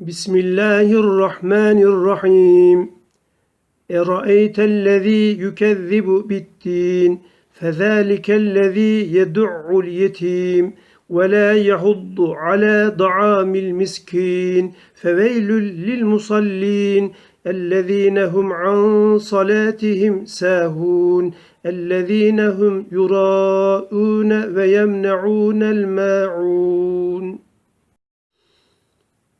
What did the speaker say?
بسم الله الرحمن الرحيم أرأيت الذي يكذب بالدين فذلك الذي يدع اليتيم ولا يحض على طعام المسكين فويل للمصلين الذين هم عن صلاتهم ساهون الذين هم يراءون ويمنعون الماعون